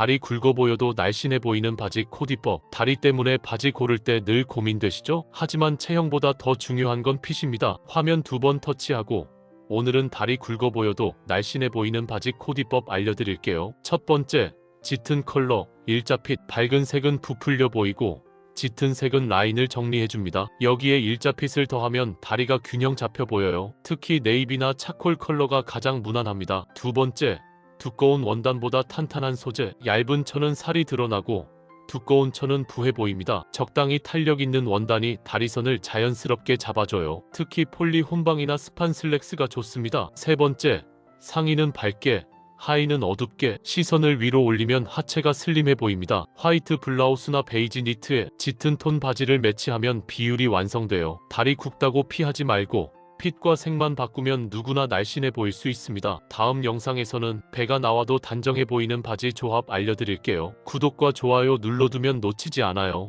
다리 굵어 보여도 날씬해 보이는 바지 코디법. 다리 때문에 바지 고를 때 늘 고민되시죠? 하지만 체형보다 더 중요한 건 핏입니다. 화면 두 번 터치하고 오늘은 다리 굵어 보여도 날씬해 보이는 바지 코디법 알려드릴게요. 첫 번째, 짙은 컬러, 일자 핏, 밝은 색은 부풀려 보이고 짙은 색은 라인을 정리해줍니다. 여기에 일자 핏을 더하면 다리가 균형 잡혀 보여요. 특히 네이비나 차콜 컬러가 가장 무난합니다. 두 번째, 두꺼운 원단보다 탄탄한 소재, 얇은 천은 살이 드러나고 두꺼운 천은 부해 보입니다. 적당히 탄력 있는 원단이 다리선을 자연스럽게 잡아줘요. 특히 폴리 혼방이나 스판 슬랙스가 좋습니다. 세 번째, 상의는 밝게, 하의는 어둡게 시선을 위로 올리면 하체가 슬림해 보입니다. 화이트 블라우스나 베이지 니트에 짙은 톤 바지를 매치하면 비율이 완성돼요. 다리 굽다고 피하지 말고 핏과 색만 바꾸면 누구나 날씬해 보일 수 있습니다. 다음 영상에서는 배가 나와도 단정해 보이는 바지 조합 알려드릴게요. 구독과 좋아요 눌러두면 놓치지 않아요.